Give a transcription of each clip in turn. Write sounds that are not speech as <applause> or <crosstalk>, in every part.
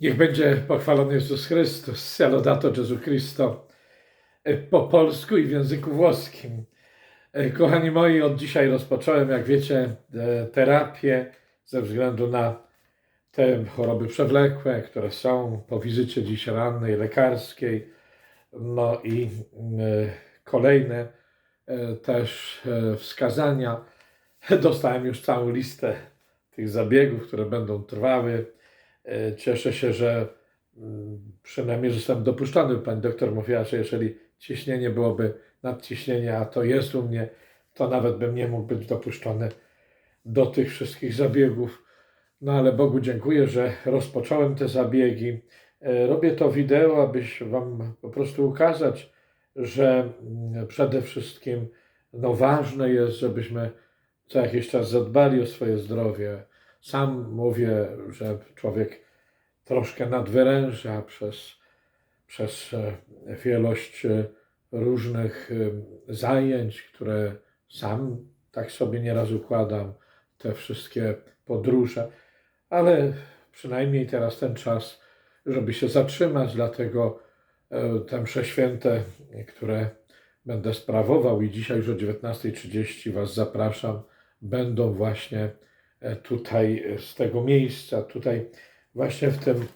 Niech będzie pochwalony Jezus Chrystus, Laudato Jezu Christo, e, po polsku i w języku włoskim. E, Kochani moi, od dzisiaj rozpocząłem, jak wiecie, e, terapię ze względu na te choroby przewlekłe, które są po wizycie dziś rannej lekarskiej. No i e, kolejne też wskazania. <laughs> Dostałem już całą listę tych zabiegów, które będą trwały. E, Cieszę się, że mm, przynajmniej zostałem dopuszczony. Pani doktor mówiła, że jeżeli ciśnienie byłoby nadciśnienie, a to jest u mnie, to nawet bym nie mógł być dopuszczony do tych wszystkich zabiegów. No ale Bogu dziękuję, że rozpocząłem te zabiegi. E, Robię to wideo, abyś Wam po prostu ukazać, że mm, przede wszystkim no, ważne jest, żebyśmy co jakiś czas zadbali o swoje zdrowie. Sam mówię, że człowiek troszkę nadwyręża przez, przez e, wielość e, różnych e, zajęć, które sam tak sobie nieraz układam, te wszystkie podróże, ale przynajmniej teraz ten czas, żeby się zatrzymać, dlatego te msze święte, które będę sprawował i dzisiaj już o 19.30 Was zapraszam, będą właśnie tutaj e, z tego miejsca, tutaj właśnie w tym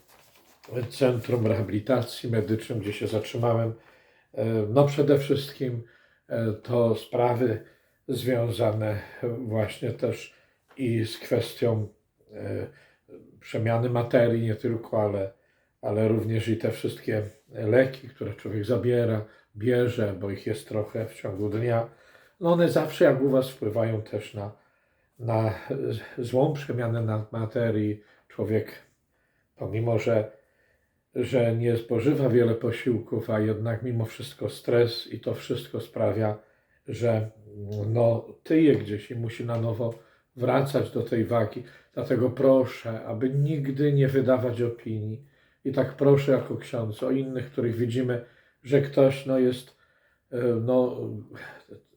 Centrum Rehabilitacji Medycznym, gdzie się zatrzymałem. E, No przede wszystkim e, to sprawy związane właśnie też i z kwestią e, przemiany materii, nie tylko, ale, ale również i te wszystkie leki, które człowiek zabiera, bierze, bo ich jest trochę w ciągu dnia. No one zawsze, jak u Was, wpływają też na, na złą przemianę na materii. Człowiek, pomimo że, że nie spożywa wiele posiłków, a jednak mimo wszystko stres i to wszystko sprawia, że no, tyje gdzieś i musi na nowo wracać do tej wagi. Dlatego proszę, aby nigdy nie wydawać opinii. I tak proszę jako ksiądz o innych, których widzimy, że ktoś no, jest e, no,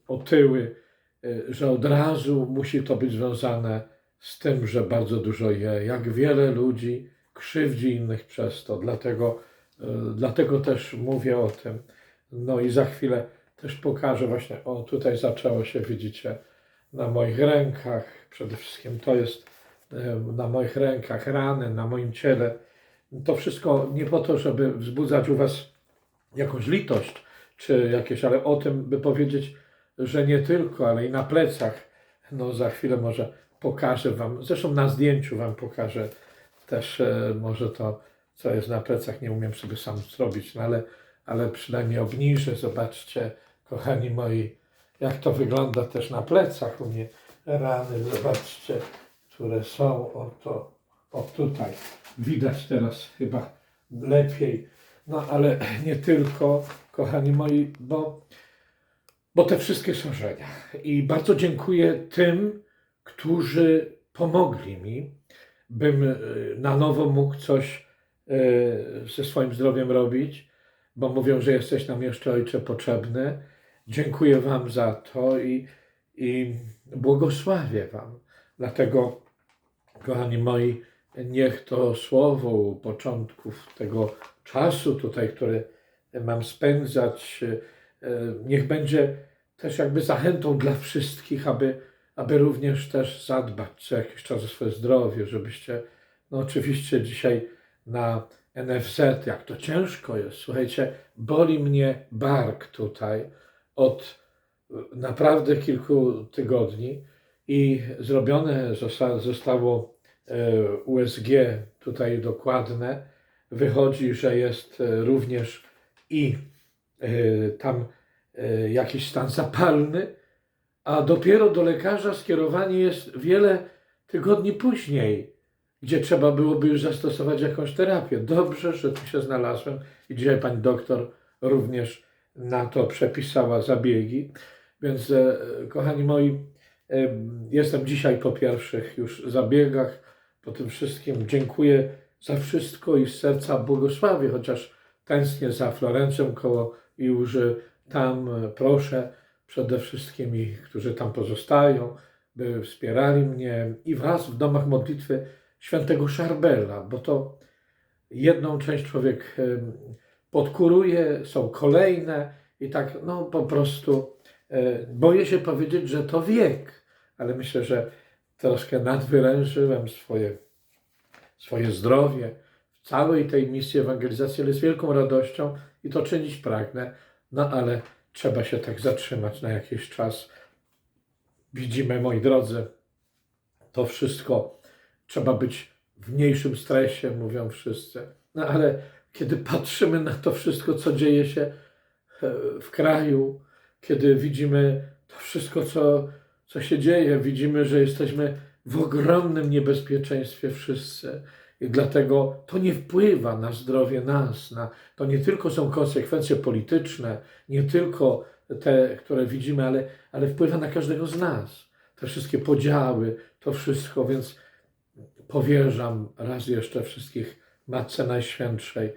otyły, e, że od razu musi to być związane z tym, że bardzo dużo je. Jak wiele ludzi krzywdzi innych przez to. Dlatego, e, dlatego też mówię o tym. No i za chwilę też pokażę właśnie, o tutaj zaczęło się, widzicie, na moich rękach. Przede wszystkim to jest e, na moich rękach rany, na moim ciele. To wszystko nie po to, żeby wzbudzać u Was jakąś litość, czy jakieś, ale o tym, by powiedzieć, że nie tylko, ale i na plecach. No za chwilę może pokażę Wam, zresztą na zdjęciu Wam pokażę też e, może to, co jest na plecach, nie umiem sobie sam zrobić, no ale, ale przynajmniej obniżę. Zobaczcie, kochani moi, jak to wygląda też na plecach u mnie. Rany, zobaczcie, które są, oto, o tutaj. Widać teraz chyba lepiej. No ale nie tylko, kochani moi, bo, bo te wszystkie schorzenia. I bardzo dziękuję tym, którzy pomogli mi, bym e, na nowo mógł coś e, ze swoim zdrowiem robić, bo mówią, że jesteś nam jeszcze ojcze potrzebny. Dziękuję Wam za to i, i błogosławię Wam. Dlatego, kochani moi, niech to słowo u początków tego czasu tutaj, który mam spędzać, e, niech będzie też jakby zachętą dla wszystkich, aby, aby również też zadbać co jakiś czas o swoje zdrowie, żebyście, no oczywiście dzisiaj na NFZ, jak to ciężko jest, słuchajcie, boli mnie bark tutaj od e, naprawdę kilku tygodni i zrobione zosta- zostało e, USG tutaj dokładne. Wychodzi, że jest e, również i e, tam e, jakiś stan zapalny, a dopiero do lekarza skierowanie jest wiele tygodni później, gdzie trzeba byłoby już zastosować jakąś terapię. Dobrze, że tu się znalazłem i dzisiaj pani doktor również na to przepisała zabiegi. Więc, e, kochani moi, e, jestem dzisiaj po pierwszych już zabiegach, po tym wszystkim. Dziękuję za wszystko i z serca błogosławię, chociaż tęsknię za Florencją koło Iłży. Tam e, proszę przede wszystkim ich, którzy tam pozostają, by wspierali mnie i Was w domach modlitwy świętego Szarbela, bo to jedną część człowiek podkuruje, są kolejne i tak, no po prostu e, boję się powiedzieć, że to wiek, ale myślę, że troszkę nadwyrężyłem swoje, swoje zdrowie w całej tej misji ewangelizacji, ale z wielką radością i to czynić pragnę, no ale trzeba się tak zatrzymać na jakiś czas. Widzimy, moi drodzy, to wszystko trzeba być w mniejszym stresie, mówią wszyscy. No ale kiedy patrzymy na to wszystko, co dzieje się e, w kraju, kiedy widzimy to wszystko, co, co się dzieje, widzimy, że jesteśmy w ogromnym niebezpieczeństwie wszyscy. Dlatego to nie wpływa na zdrowie nas. Na, to nie tylko są konsekwencje polityczne, nie tylko te, które widzimy, ale, ale wpływa na każdego z nas. Te wszystkie podziały, to wszystko, więc powierzam raz jeszcze wszystkich Matce Najświętszej,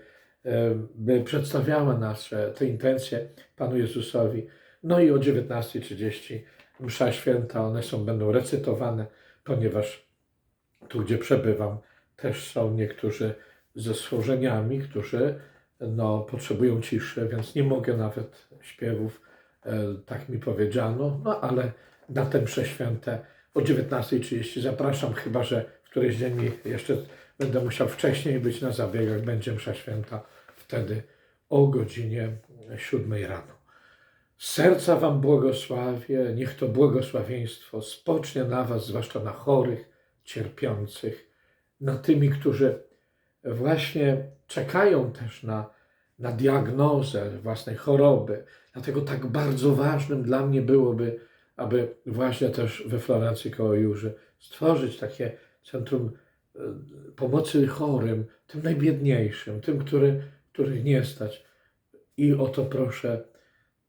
by przedstawiała nasze te intencje Panu Jezusowi. No i o 19.30 msza święta, one są, będą recytowane, ponieważ tu, gdzie przebywam, też są niektórzy ze schorzeniami, którzy no, potrzebują ciszy, więc nie mogę nawet śpiewów, e, tak mi powiedziano, no ale na te msze święte o 19.30 zapraszam, chyba że w któryś dzień jeszcze będę musiał wcześniej być na zabiegach, będzie msza święta wtedy o godzinie 7 rano. Serca Wam błogosławię, niech to błogosławieństwo spocznie na Was, zwłaszcza na chorych, cierpiących, na tymi, którzy właśnie czekają też na, na diagnozę własnej choroby. Dlatego tak bardzo ważnym dla mnie byłoby, aby właśnie też we Florencji koło Jurzy stworzyć takie centrum e, pomocy chorym, tym najbiedniejszym, tym, który, których nie stać. I o to proszę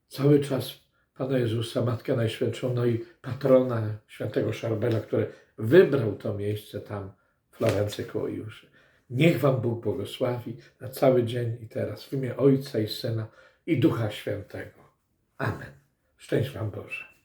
cały czas Pana Jezusa, Matkę Najświętszą, no i patrona świętego Szarbela, który wybrał to miejsce tam, w Florencji koło Jurzy. Niech Wam Bóg błogosławi na cały dzień i teraz w imię Ojca i Syna i Ducha Świętego. Amen. Szczęść Wam Boże.